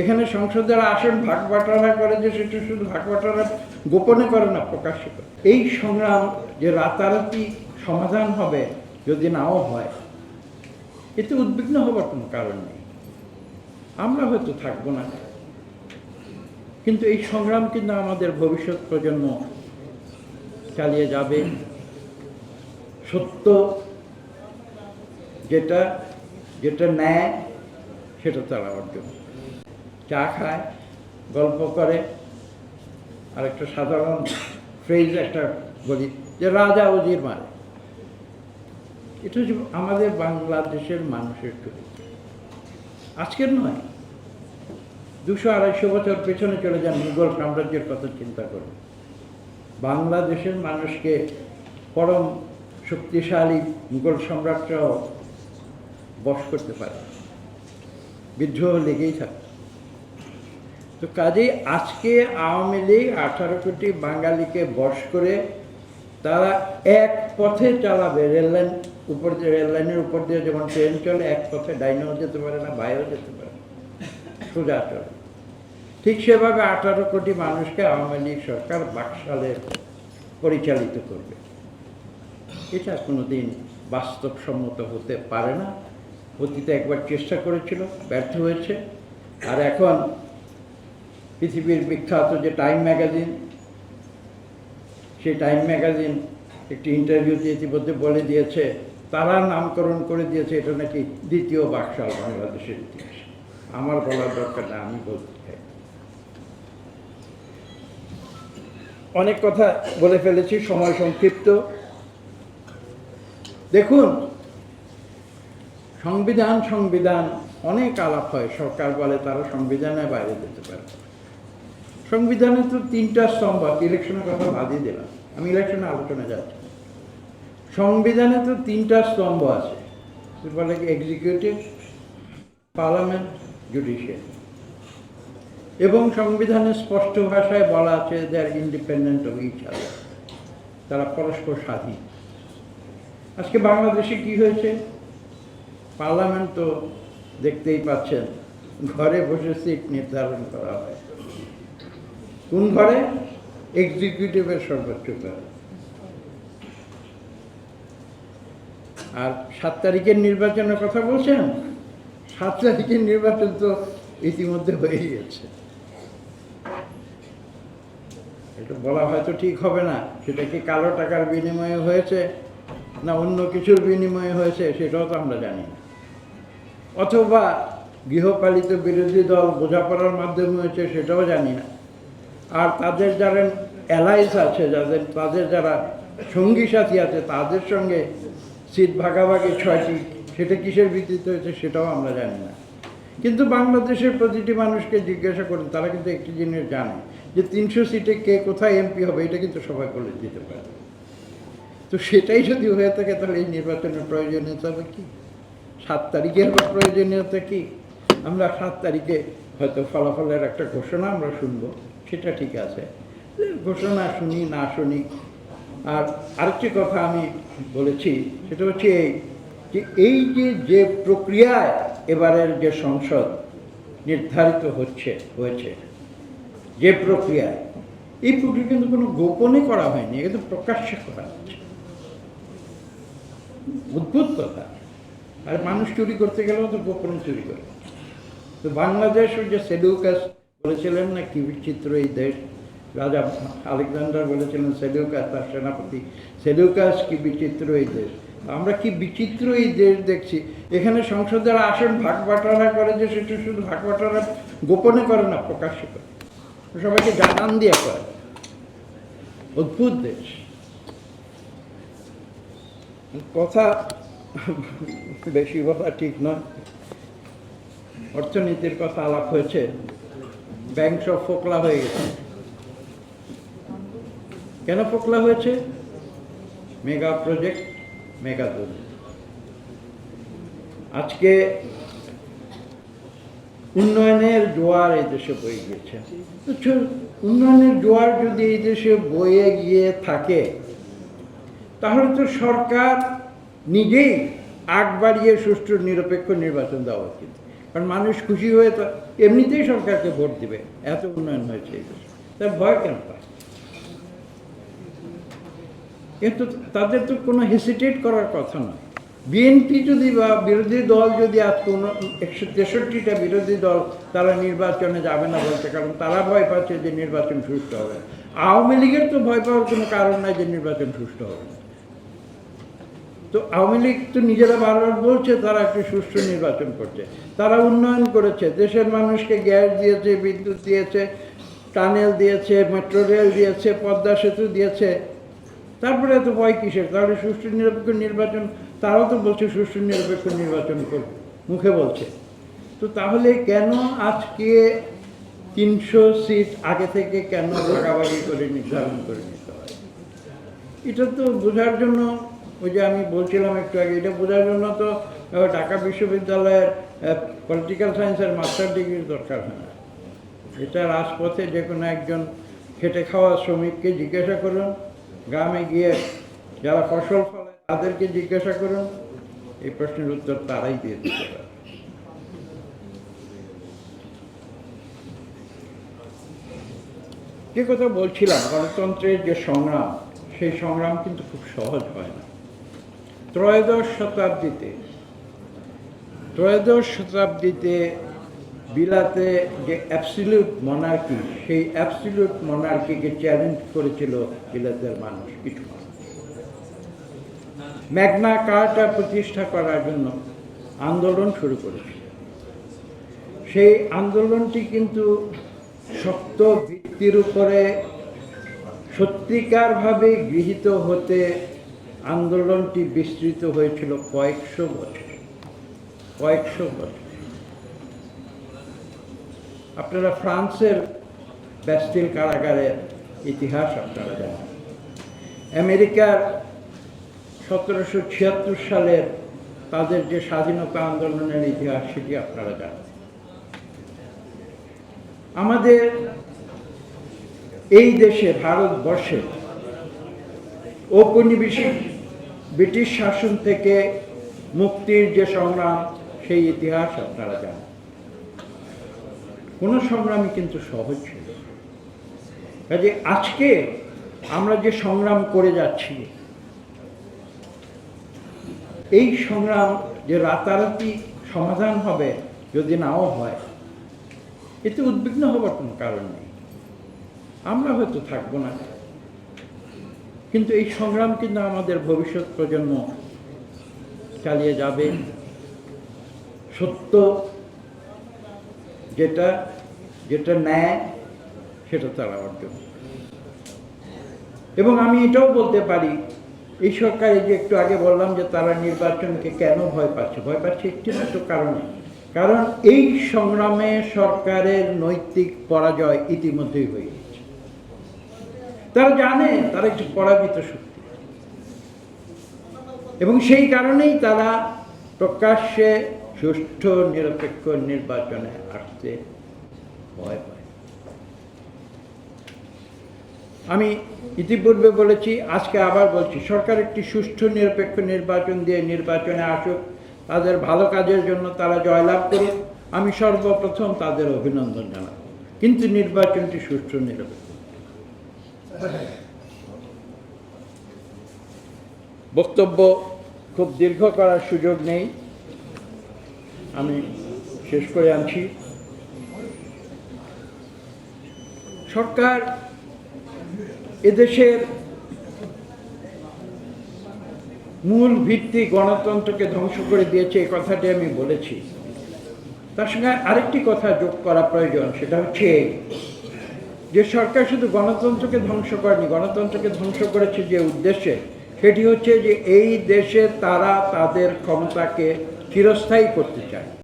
এখানে সংসদের আসন, ভাগ বাটোয়ারা করে যে সেটা শুধু ভাগ বাটোয়ারা গোপনে করে না, প্রকাশ্য করে। এই সংগ্রাম যে রাতারাতি সমাধান হবে, যদি নাও হয়, এতে উদ্বিগ্ন হবার কোনো কারণ নেই। আমরা হয়তো থাকব না। কিন্তু এই সংগ্রাম কিন্তু আমাদের ভবিষ্যৎ প্রজন্ম চালিয়ে যাবে। সত্য যেটা যেটা ন্যায়, সেটা তারা অর্জন। চা খায়, গল্প করে। আর একটা সাধারণ ফ্রেজ একটা বলি, যে রাজা উজির মারে। এটা হচ্ছে আমাদের বাংলাদেশের মানুষের চরিত্র। আজকের নয়, দুশো আড়াইশো বছর পেছনে চলে যান মুঘল সাম্রাজ্যের কথা চিন্তা করুন বাংলাদেশের মানুষকে পরম শক্তিশালী মুঘল সম্রাটরাও বশ করতে পারে। বিদ্রোহ লেগেই থাকে তো কাজেই আজকে আওয়ামী লীগ আঠারো কোটি বাঙালিকে বশ করে তারা এক পথে চালাবে রেললাইন উপর দিয়ে রেললাইনের উপর দিয়ে যেমন ট্রেন চলে, এক পথে ডাইনেও যেতে পারে না, বাইরেও যেতে পারে সোজা চলে। ঠিক সেভাবে আঠারো কোটি মানুষকে আওয়ামী লীগ সরকার বাকশালে পরিচালিত করবে। এটা কোনোদিন বাস্তবসম্মত হতে পারে না। অতীতে একবার চেষ্টা করেছিল, ব্যর্থ হয়েছে। আর এখন পৃথিবীর বিখ্যাত যে টাইম ম্যাগাজিন, সেই টাইম ম্যাগাজিন একটি ইন্টারভিউতে ইতিমধ্যে বলে দিয়েছে, তারা নামকরণ করে দিয়েছে, এটা নাকি দ্বিতীয় বাকশাল বাংলাদেশের ইতিহাসে। আমার বলার দরকার না, আমি বলতে চাই। অনেক কথা বলে ফেলেছি, সময় সংক্ষিপ্ত। দেখুন, সংবিধান সংবিধান, অনেক আলাপ হয়, সরকার বলে তারা সংবিধানের বাইরে যেতে পারে। সংবিধানে তো তিনটা স্তম্ভ আছে ইলেকশনের কথা বাদই দিলাম। আমি ইলেকশনে আলোচনা যাচ্ছি। সংবিধানে তো তিনটা স্তম্ভ আছে। বলে এক্সিকিউটিভ পার্লামেন্ট জুডিশিয়ারি এবং সংবিধানে স্পষ্ট ভাষায় বলা আছে they are independent of each তারা পরস্পর স্বাধীন। আজকে বাংলাদেশে কি হয়েছে? পার্লামেন্ট তো দেখতেই পাচ্ছেন, ঘরে বসে সিট নির্ধারণ করা হয়। কোন ঘরে? এক্সিকিউটিভের সর্বোচ্চ ঘরে। আর সাত তারিখের নির্বাচনের কথা বলছেন? সাত তারিখের নির্বাচন তো ইতিমধ্যে হয়ে গেছে। এটা বলা হয়তো ঠিক হবে না। সেটা কি কালো টাকার বিনিময়ে হয়েছে না অন্য কিছুর বিনিময়ে হয়েছে সেটাও তো আমরা জানি না। অথবা গৃহপালিত বিরোধী দল বোঝাপড়ার মাধ্যমে হয়েছে সেটাও জানি না। আর তাদের যারা অ্যালায়েন্স আছে, যাদের, তাদের যারা সঙ্গী সাথী আছে, তাদের সঙ্গে সিট ভাগাভাগি ছয়টি, সেটা কিসের ভিত্তিতে হয়েছে সেটাও আমরা জানি না। কিন্তু বাংলাদেশের প্রতিটি মানুষকে জিজ্ঞাসা করেন, তারা কিন্তু একটি জিনিস জানে, যে তিনশো সিটে কে কোথায় এমপি হবে, এটা কিন্তু সবাই বলে দিতে পারে। তো সেটাই যদি হয়ে থাকে, তাহলে এই নির্বাচনের প্রয়োজনীয়তা হবে কি? সাত তারিখের প্রয়োজনীয়তা কি? আমরা সাত তারিখে হয়তো ফলাফলের একটা ঘোষণা আমরা শুনব। সেটা ঠিক আছে। ঘোষণা শুনি, না শুনি। আর আরেকটি কথা আমি বলেছি, সেটা হচ্ছে এই যে এই যে যে প্রক্রিয়ায় এবারের যে সংসদ নির্ধারিত হচ্ছে, হয়েছে, যে প্রক্রিয়ায়, এই প্রক্রিয়া কিন্তু কোনো গোপনে করা হয়নি কিন্তু প্রকাশ্যে করা হচ্ছে। অদ্ভুত কথা। আর মানুষ চুরি করতে গেলেও তো গোপন চুরি করে। তো বাংলাদেশ যে সেলুকাস বলেছিলেন না কি বিচিত্র এই দেশ? রাজা আলেকজান্ডার বলেছিলেন, সেলুকাস তার সেনাপতি, সেলুকাস কি বিচিত্র এই দেশ? আমরা কি বিচিত্র এই দেশ দেখছি? এখানে সংসদের আসন ভাগ বাটোয়ারা করে যে সেটা শুধু ভাগ বাটোয়ারা গোপনে করে না, প্রকাশ্য করে। সবাইকে জানান দিয়ে করে। অদ্ভুত দেশ। কথা বেশি বলা ঠিক নয়। অর্থনীতির কথা আলাপ হয়েছে। ব্যাংক সব ফোকলা হয়ে গেছে। কেন ফোকলা হয়েছে? মেগা প্রজেক্ট, মেগা দুর্নীতি আজকে উন্নয়নের জোয়ার এই দেশে বয়ে গিয়েছে। উন্নয়নের জোয়ার যদি এই দেশে বয়ে গিয়ে থাকে, তাহলে তো সরকার নিজেই আগ বাড়িয়ে সুষ্ঠু নিরপেক্ষ নির্বাচন দেওয়া উচিত। কারণ মানুষ খুশি হয়ে তো এমনিতেই সরকারকে ভোট দিবে। এত উন্নয়ন হয়েছে এই দেশে। তার ভয় কেন পায়? কিন্তু তাদের তো কোনো হেসিটেট করার কথা নয়। বিএনপি যদি বা বিরোধী দল যদি আজ কোনো একশো তেষট্টিটা বিরোধী দল তারা নির্বাচনে যাবে না বলছে, কারণ তারা ভয় পাচ্ছে যে নির্বাচন সুষ্ঠু হবে। আওয়ামী লীগের তো ভয় পাওয়ার কোনো কারণ নাই যে নির্বাচন সুষ্ঠু হবে। না। তো আওয়ামী লীগ তো নিজেরা বারবার বলছে, তারা একটি সুষ্ঠু নির্বাচন করছে। তারা উন্নয়ন করেছে, দেশের মানুষকে গ্যাস দিয়েছে, বিদ্যুৎ দিয়েছে, টানেল দিয়েছে, মেট্রো রেল দিয়েছে, পদ্মা সেতু দিয়েছে। তারপরে এত ভয় কিসের? তাহলে সুষ্ঠু নিরপেক্ষ নির্বাচন, তারাও তো বলছে সুষ্ঠু নিরপেক্ষ নির্বাচন করবে মুখে বলছে। তো তাহলে কেন আজকে তিনশো সিট আগে থেকে কেন ভাগাভাগি করে নির্ধারণ করে নিতে হয়? এটা তো বোঝার জন্য ওই যে আমি বলছিলাম একটু আগে, এটা বোঝার জন্য তো ঢাকা বিশ্ববিদ্যালয়ের পলিটিক্যাল সায়েন্সের মাস্টার ডিগ্রির দরকার হয় না। এটা রাজপথে যে কোনো একজন খেটে খাওয়া শ্রমিককে জিজ্ঞাসা করুন, গ্রামে গিয়ে যারা ফসল ফলে তাদেরকে জিজ্ঞাসা করুন, এই প্রশ্নের উত্তর তারাই দিয়ে দিতে পারে যে কথা বলছিলাম, গণতন্ত্রের যে সংগ্রাম, সেই সংগ্রাম কিন্তু খুব সহজ হয় না। ত্রয়োদশ শতাব্দীতে ত্রয়োদশ শতাব্দীতে বিলাতে যে অ্যাবসিলিউট মনার্কি সেই অ্যাবসিলিউট মনার্কিকে চ্যালেঞ্জ করেছিল বিলাতের মানুষ কিছু ম্যাগনা কার্টা প্রতিষ্ঠা করার জন্য আন্দোলন শুরু করেছিল। সেই আন্দোলনটি কিন্তু শক্ত ভিত্তির উপরে সত্যিকারভাবে গৃহীত হতে আন্দোলনটি বিস্তৃত হয়েছিল কয়েকশো বছর। কয়েকশো বছর। আপনারা ফ্রান্সের ব্যাস্টিল কারাগারের ইতিহাস আপনারা জানেন। আমেরিকার সতেরোশো ছিয়াত্তর সালের তাদের যে স্বাধীনতা আন্দোলনের ইতিহাস, সেটি আপনারা জানেন। আমাদের এই দেশে, ভারতবর্ষে ঔপনিবেশিক ব্রিটিশ শাসন থেকে মুক্তির যে সংগ্রাম, সেই ইতিহাস আপনারা জানেন। কোনো সংগ্রামই কিন্তু সহজ ছিল কাজে আজকে আমরা যে সংগ্রাম করে যাচ্ছি, এই সংগ্রাম যে রাতারাতি সমাধান হবে, যদি নাও হয়, এতে উদ্বিগ্ন হবার কোনো কারণ নেই। আমরা হয়তো থাকব না। কিন্তু এই সংগ্রাম কিন্তু আমাদের ভবিষ্যৎ প্রজন্ম চালিয়ে যাবে। সত্য যেটা যেটা ন্যায়, সেটা তারা অর্জন। এবং আমি এটাও বলতে পারি, এই সরকারে যে একটু আগে বললাম যে তারা নির্বাচনকে কেন ভয় পাচ্ছে ভয় পাচ্ছে একটি মাত্র কারণে। কারণ এই সংগ্রামে সরকারের নৈতিক পরাজয় ইতিমধ্যেই হয়ে গেছে। তারা জানে, তারা একটি পরাজিত শক্তি। এবং সেই কারণেই তারা প্রকাশ্যে সুষ্ঠু, নিরপেক্ষ নির্বাচনে আসতে ভয় পায়। আমি ইতিপূর্বে বলেছি, আজকে আবার বলছি, সরকার একটি সুষ্ঠু, নিরপেক্ষ নির্বাচন দিয়ে নির্বাচনে আসুক। তাদের ভালো কাজের জন্য তারা জয়লাভ করুক। আমি সর্বপ্রথম তাদের অভিনন্দন জানাব। কিন্তু নির্বাচনটি সুষ্ঠু, নিরপেক্ষ। বক্তব্য খুব দীর্ঘ করার সুযোগ নেই। আমি শেষ করে আনছি। সরকার এদেশের মূল ভিত্তি গণতন্ত্রকে ধ্বংস করে দিয়েছে এই কথাটি আমি বলেছি। তার সঙ্গে আরেকটি কথা যোগ করা প্রয়োজন, সেটা হচ্ছে যে সরকার শুধু গণতন্ত্রকে ধ্বংস করেনি, গণতন্ত্রকে ধ্বংস করেছে যে উদ্দেশ্যে, সেটি হচ্ছে যে এই দেশে তারা তাদের ক্ষমতাকে চিরস্থায়ী করতে চায়।